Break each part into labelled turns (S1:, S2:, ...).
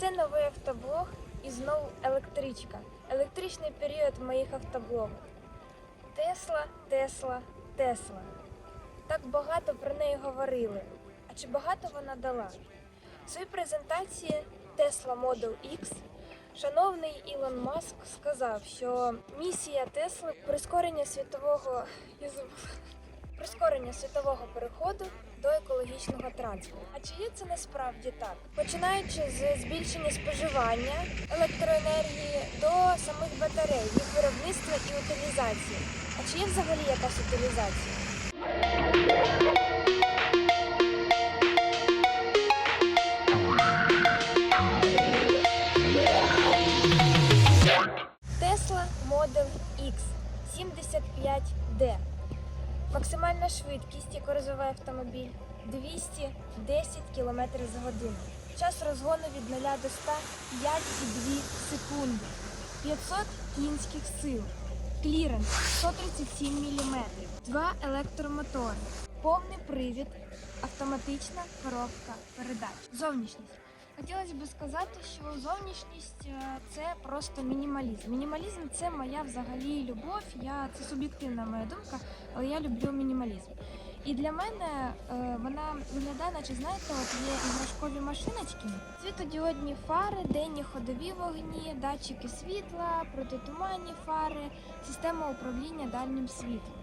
S1: Це новий автоблог і знову електричка. Електричний період моїх автоблогів. Тесла, Тесла, Тесла. Так багато про неї говорили. А чи багато вона дала? В своїй презентації Tesla Model X шановний Ілон Маск сказав, що місія Тесли прискорення світового я забула. Прискорення світового переходу до екологічного транспорту. А чи є це насправді так? Починаючи з збільшення споживання електроенергії до самих батарей, їх виробництва і утилізації. А чи є взагалі якась утилізація? Tesla Model X 75D. Максимальна швидкість, яку розвиває автомобіль 210 км за годину. Час розгону від 0 до 100 5,2 секунди. 500 кінських сил. Кліренс 137 мм. Два електромотори. Повний привід. Автоматична коробка передач. Зовнішність. Хотілося б сказати, що зовнішність е, це просто мінімалізм. Мінімалізм це моя взагалі любов. Я це суб'єктивна моя думка, але я люблю мінімалізм. І для мене е, вона виглядає, наче знаєте, от є іграшкові машиночки, світодіодні фари, денні ходові вогні, датчики світла, протитуманні фари, система управління дальнім світлом.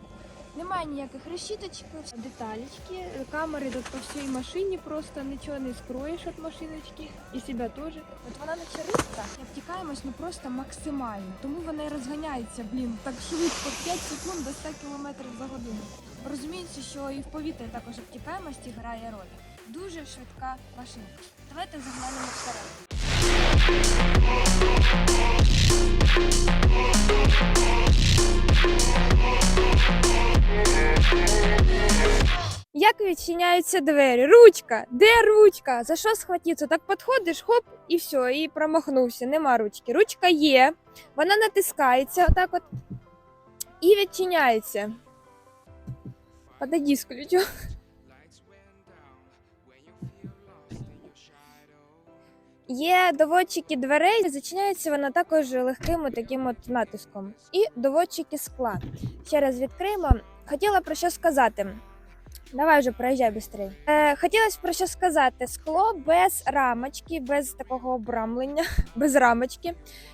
S1: Немає ніяких решіточок, деталечки, камери тут по всій машині просто нічого не скроєш від машиночки і себе теж. От вона наче рибка, і обтікаємось ну просто максимально. Тому вона і розганяється, блін, так швидко, 5 секунд до 100 км за годину. Розуміється, що і в повітрі також обтікаємость грає роль. Дуже швидка машинка. Давайте заглянемо всередину. Відчиняються двері? Ручка! Де ручка? За що схватитися? Так підходиш, хоп, і все, і промахнувся. Нема ручки. Ручка є, вона натискається отак от і відчиняється. Подойди з ключом. Є доводчики дверей, зачиняється вона також легким таким от натиском. І доводчики скла. Ще раз відкриємо. Хотіла про що сказати. Давай вже проїжджай швидше. Е, хотілося про що сказати: скло без рамочки, без такого обрамлення, без рамочки.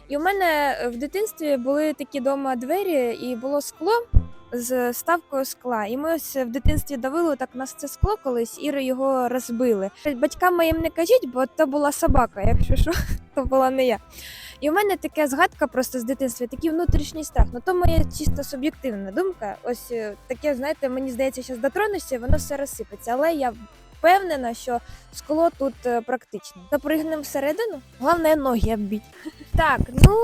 S1: І у мене в дитинстві були такі дома двері, і було скло з ставкою скла. І ми ось в дитинстві давили так на це скло колись, і його розбили. Батькам моїм не кажіть, бо то була собака, якщо що, то була не я. І у мене така згадка просто з дитинства, такий внутрішній страх. Ну то моя чисто суб'єктивна думка. Ось е, таке, знаєте, мені здається, зараз дотронешся, воно все розсипеться. Але я впевнена, що скло тут е, практично. Запригнемо всередину. Головне ноги оббіть. Так, ну.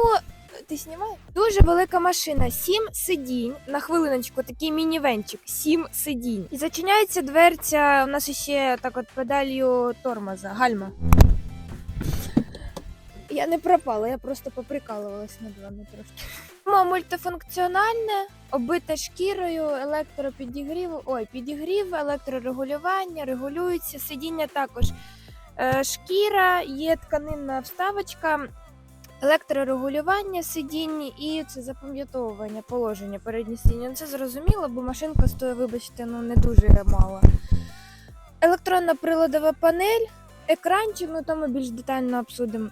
S1: Ти знімаєш? Дуже велика машина, сім сидінь. На хвилиночку, такий мінівенчик, сім сидінь. І зачиняється дверця. У нас ще так от педалью тормоза, гальма. Я не пропала, я просто поприкалувалась над вами трошки. Мо мультифункціональне, оббите шкірою, електропідігрів, ой, підігрів, електрорегулювання, регулюється, сидіння також. Е, шкіра, є тканинна вставочка, електрорегулювання сидінь і це запам'ятовування положення переднє сидіння. Ну, Це зрозуміло, бо машинка стоїть, вибачте, ну не дуже мало. Електронна приладова панель, екранчик, ну то ми більш детально обсудимо.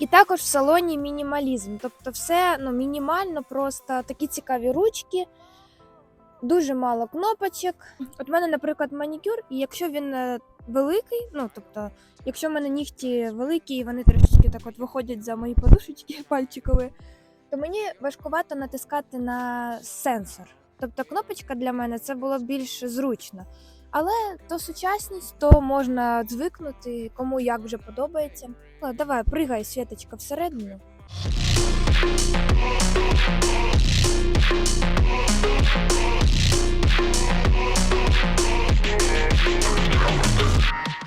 S1: І також в салоні мінімалізм. Тобто, все ну, мінімально, просто такі цікаві ручки, дуже мало кнопочок. От в мене, наприклад, манікюр, і якщо він е, великий, ну тобто, якщо в мене нігті великі, і вони трошечки так от виходять за мої подушечки пальчикові, то мені важкувато натискати на сенсор. Тобто кнопочка для мене це було більш зручно. Але то сучасність, то можна звикнути, кому як вже подобається. Ладно, давай, пригай, Світочка, всередину.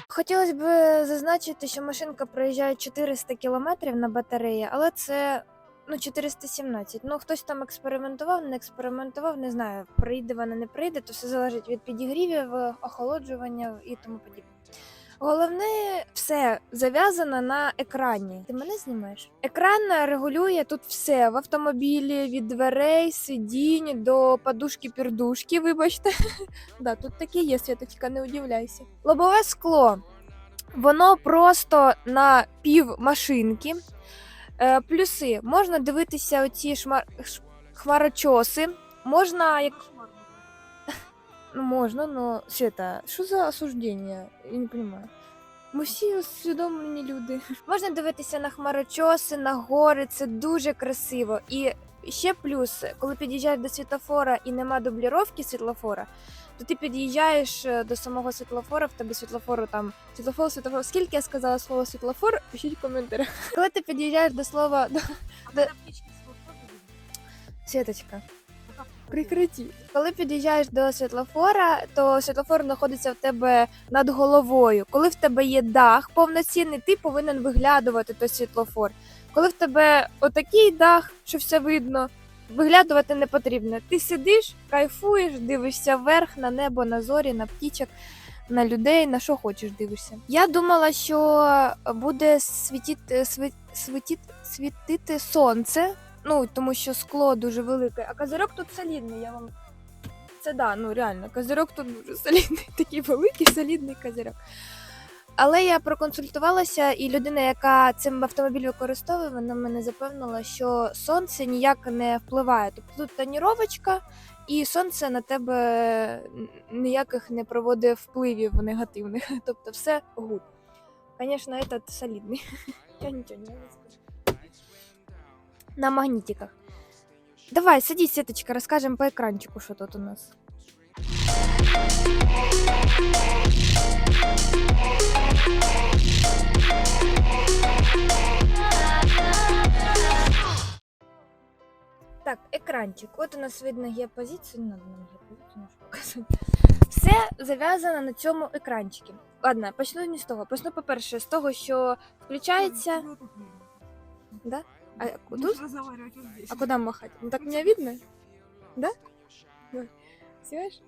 S1: Хотілося б зазначити, що машинка проїжджає 400 км на батареї, але це ну 417. Ну хтось там експериментував, не експериментував, не знаю, прийде вона, не прийде, то все залежить від підігрівів, охолоджування і тому подібне. Головне, все зав'язано на екрані. Ти мене знімаєш? Екран регулює тут все в автомобілі від дверей, сидінь до подушки-пірдушки. Вибачте, да, тут таке є святочка, не удивляйся. Лобове скло. Воно просто на пів машинки. Е, плюси можна дивитися оці шмар... хмарочоси. Можна як Ну, можно, но Света, що за осуждення? Я не понимаю. Ми всі усвідомлені люди. Можна дивитися на хмарочоси, на гори, це дуже красиво. І ще плюс, коли під'їжджаєш до світлофора і нема дубліровки світлофора, то ти під'їжджаєш е, до самого світлофора, в тебе світлофору там світлофор, світлофор. Скільки я сказала слово світлофор, пишіть в коментарях. Коли ти під'їжджаєш до слова до... Да. Світочка, Прекраті. Коли під'їжджаєш до світлофора, то світлофор знаходиться в тебе над головою. Коли в тебе є дах повноцінний, ти повинен виглядувати той світлофор. Коли в тебе отакий дах, що все видно, виглядувати не потрібно. Ти сидиш, кайфуєш, дивишся вверх на небо, на зорі, на птічок, на людей, на що хочеш дивишся. Я думала, що буде світіти, світ, світити сонце. Ну, тому що скло дуже велике, а козирьок тут солідний, я вам. Це да, ну реально, козирьок тут дуже солідний, такий великий, солідний козирьок. Але я проконсультувалася, і людина, яка цим автомобіль використовує, вона мене запевнила, що сонце ніяк не впливає. Тобто тут тоніровочка, і сонце на тебе ніяких не проводить впливів негативних. Тобто все гуд. Звісно, этот солідний. Я нічого не сказати на магнитиках. Давай, садись, Сеточка, расскажем по экранчику, что тут у нас. Так, екранчик. От у нас видно геопозицію. Не надо нам геопозицію нашу показувати. Все зав'язано на цьому екранчику. Ладно, почну не з того. Почну, по-перше, з того, що включається. Да? А тут?
S2: разговаривать вот здесь.
S1: А куда махать? Ну так меня видно? Да? Да. Сієш?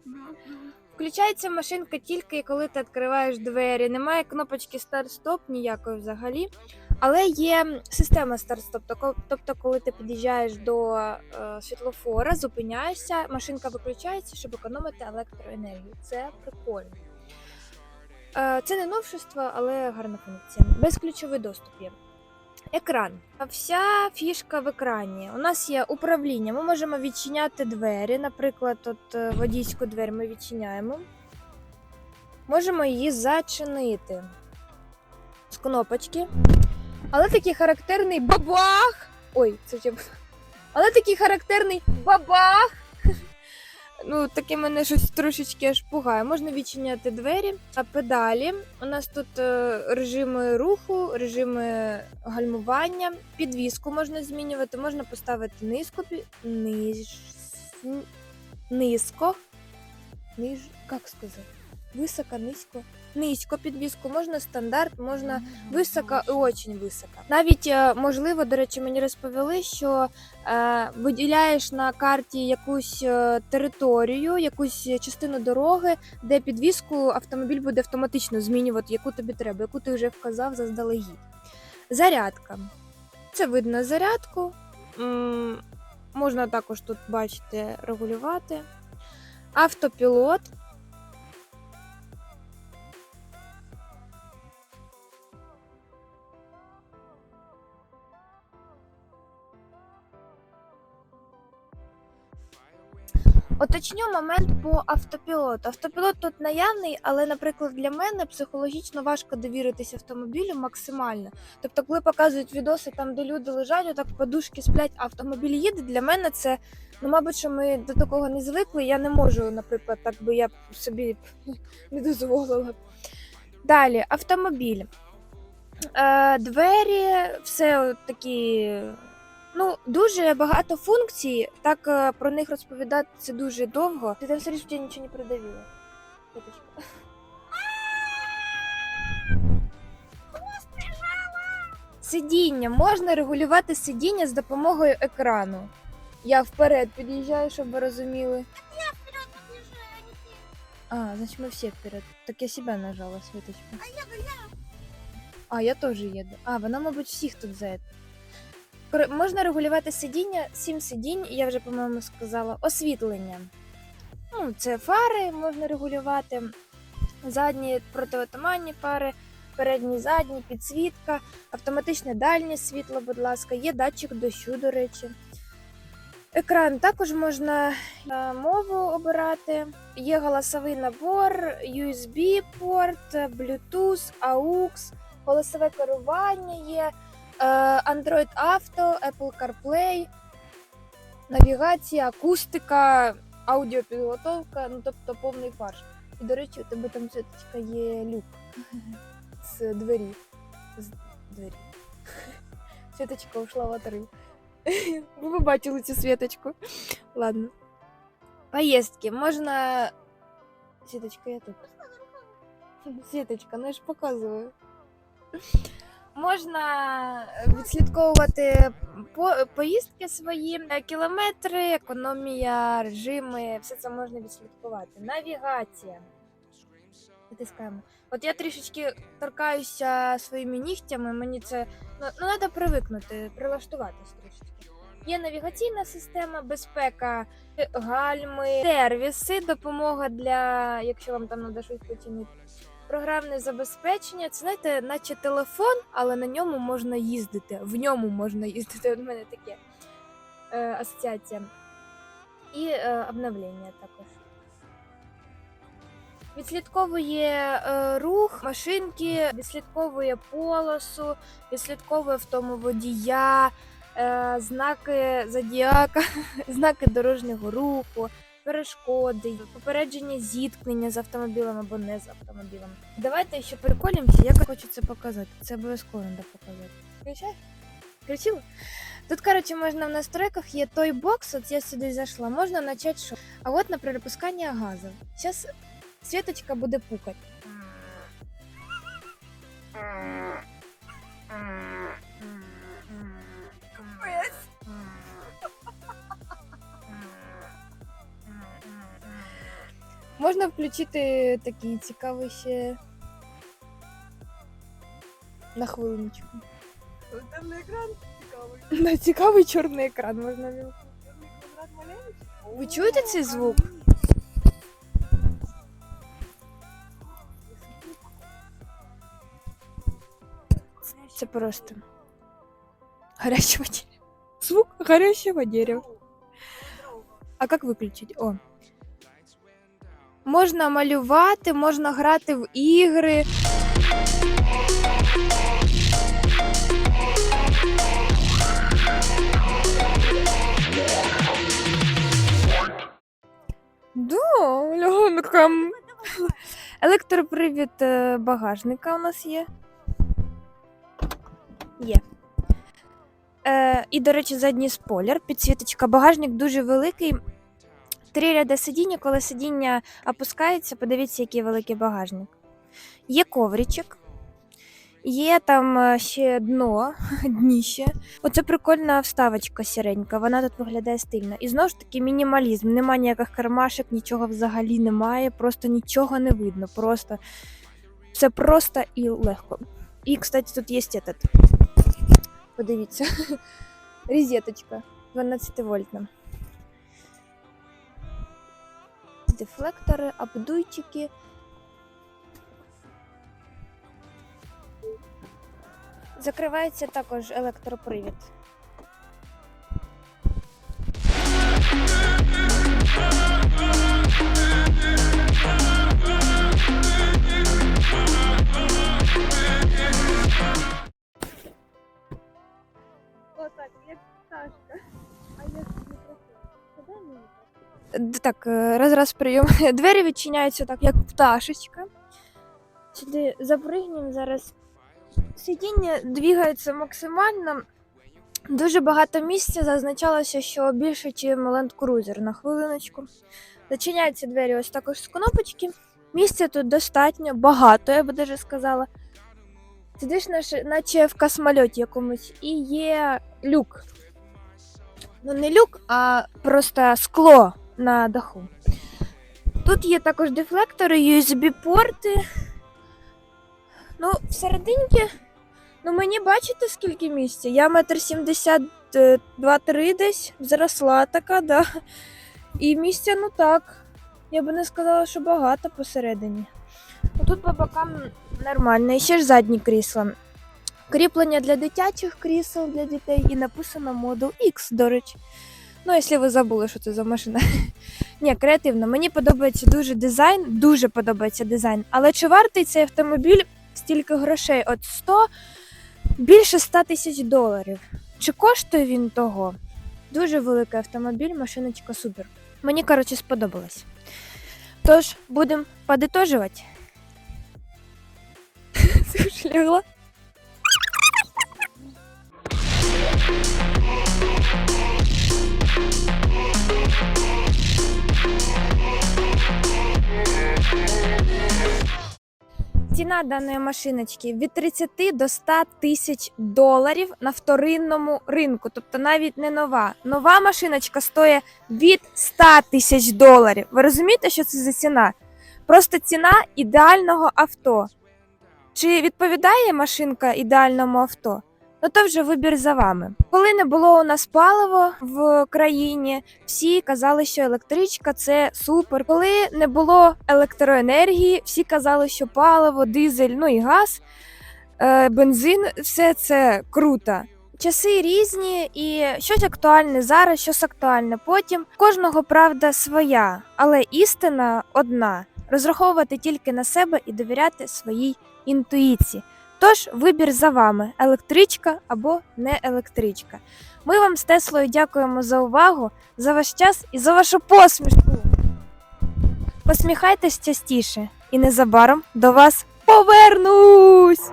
S1: Включається машинка тільки коли ти відкриваєш двері. Немає кнопочки старт-стоп ніякої взагалі. Але є система старт-стоп. Тако- Тобто, коли ти під'їжджаєш до е, світлофора, зупиняєшся, машинка виключається, щоб економити електроенергію. Це прикольно. Е, це не новшество, але гарна функція. Безключовий доступ є. Екран. Вся фішка в екрані. У нас є управління. Ми можемо відчиняти двері. Наприклад, от е, водійську двері ми відчиняємо. Можемо її зачинити з кнопочки. Але такий характерний бабах. Ой, це. Але такий характерний бабах. Ну, таке мене щось трошечки аж пугає. Можна відчиняти двері, а педалі. У нас тут е, режими руху, режими гальмування, підвіску можна змінювати, можна поставити низько, ниж... низько, ниж... як сказати? Високо, низько. Низько підвіску, можна стандарт, можна висока і очень висока. Навіть е, можливо, до речі, мені розповіли, що е, виділяєш на карті якусь е, територію, якусь частину дороги, де підвіску автомобіль буде автоматично змінювати, яку тобі треба, яку ти вже вказав заздалегідь. Зарядка. Це видно зарядку. Можна також тут бачите регулювати. Автопілот. Уточню момент по автопілоту. Автопілот тут наявний, але, наприклад, для мене психологічно важко довіритися автомобілю максимально. Тобто, коли показують відоси там, де люди лежать, отак подушки сплять, а автомобіль їде, для мене це, ну, мабуть, що ми до такого не звикли. Я не можу, наприклад, так би я собі не дозволила. Далі, автомобіль. Е, двері, все такі Ну, дуже багато функцій. Так е, про них розповідати це дуже довго. Ти там все що я нічого не придавила. Сидіння. Можна регулювати сидіння з допомогою екрану. Я вперед під'їжджаю, щоб ви розуміли. А, значит мы все вперед. Так я себя нажала, Светочка. А я, я. А, я теж їду. А, вона, мабуть, всіх тут за це. Можна регулювати сидіння, сім сидінь, я вже, по-моєму, сказала. Освітлення. Ну, це фари можна регулювати. Задні протиотуманні фари, передні, задні, підсвітка, автоматичне дальнє світло, будь ласка, є датчик дощу, до речі. Екран також можна мову обирати. Є голосовий набор, USB-порт, Bluetooth, AUX, голосове керування є, Android Auto, Apple CarPlay, навігація, акустика, аудіопідготовка, ну тобто повний фарш. І, до речі, у тебе там світочка є люк з двері. З двері. Світочка ушла в отрыв. Ви побачили цю світочку. Ладно. Поїздки. Можна. Світочка, я тут. Світочка, ну я ж показую. Можна відслідковувати по- поїздки свої, е, кілометри, економія, режими, все це можна відслідкувати. Навігація. Натискаємо. От я трішечки торкаюся своїми нігтями, мені це ну, ну треба привикнути, прилаштуватись трішечки. Є навігаційна система, безпека, е, гальми, сервіси, допомога для, якщо вам там щось починити. Програмне забезпечення, це знаєте, наче телефон, але на ньому можна їздити. В ньому можна їздити. У мене таке е, асоціація. І е, обновлення також. Відслідковує е, рух машинки, відслідковує полосу, відслідковує в тому водія, е, знаки зодіака, знаки дорожнього руху, перешкоди, попередження зіткнення з автомобілем або не з автомобілем. Давайте ще приколімося, як хочу це показати. Це обов'язково треба показати. Включай? Включила? Тут, короче, можна в настройках є той бокс, от я сюди зайшла, можна начать що. А от, наприклад, пускання газу. Зараз Светочка буде пукати. Можна включити такий цікавий ще на хвилиночку.
S2: Темний екран цікавий.
S1: На цікавий чорний екран можна вімкнути.
S2: Темний квадрат маленький.
S1: Ви чуєте цей звук? Це просто горячего дерева. Звук горящего дерева. А як виключити? О. Можна малювати, можна грати в ігри. Да, легонка. Електропривід е, багажника у нас є. Є. Е, і, до речі, задній спойлер, підсвіточка. Багажник дуже великий. Три ряди сидіння, коли сидіння опускається, подивіться, який великий багажник. Є ковричок. Є там е, ще дно, дніще. Оце прикольна вставочка сіренька, вона тут виглядає стильно. І знову ж таки мінімалізм. Нема ніяких кармашек, нічого взагалі немає, просто нічого не видно. Просто все просто і легко. І, кстати, тут є этот. Подивіться. Розеточка 12 вольтна. Дефлектори, обдуйчики. Закривається також електропривід.
S2: Отак, як пташка. А я мікрофон. Подай мені
S1: Так, е, раз раз прийом. Двері відчиняються так, як пташечка. Сюди запригнемо зараз. Сидіння двігається максимально. Дуже багато місця зазначалося, що більше, ніж Land Cruiser на хвилиночку. Зачиняються двері ось також з кнопочки. Місця тут достатньо, багато, я би даже сказала. Сидиш наче, в космольоті якомусь, і є люк. Ну, не люк, а просто скло на даху. Тут є також дефлектори, USB-порти. Ну, всерединки, ну мені бачите, скільки місця? Я метр сімдесят два-три десь, зросла така, да. І місця, ну так. Я би не сказала, що багато посередині. Ну, Тут по бокам нормально, і ще ж задні крісла. Кріплення для дитячих крісел для дітей і написано Model X, до речі. Ну, якщо ви забули, що це за машина. Ні, креативно. Мені подобається дуже дизайн, дуже подобається дизайн. Але чи вартий цей автомобіль стільки грошей? От 100, більше 100 тисяч доларів. Чи коштує він того? Дуже великий автомобіль, машиночка супер. Мені, коротше, сподобалось. Тож, будемо подитожувати. Ж лягла. Ціна даної машиночки від 30 до 100 тисяч доларів на вторинному ринку, тобто навіть не нова. Нова машиночка стоїть від 100 тисяч доларів. Ви розумієте, що це за ціна? Просто ціна ідеального авто. Чи відповідає машинка ідеальному авто? Ну то вже вибір за вами. Коли не було у нас палива в країні, всі казали, що електричка це супер. Коли не було електроенергії, всі казали, що паливо, дизель, ну і газ, е, бензин все це круто. Часи різні, і щось актуальне зараз, щось актуальне потім. Кожного правда своя, але істина одна: розраховувати тільки на себе і довіряти своїй інтуїції. Тож вибір за вами: електричка або не електричка. Ми вам з Теслою дякуємо за увагу, за ваш час і за вашу посмішку. Посміхайтесь частіше, і незабаром до вас повернусь!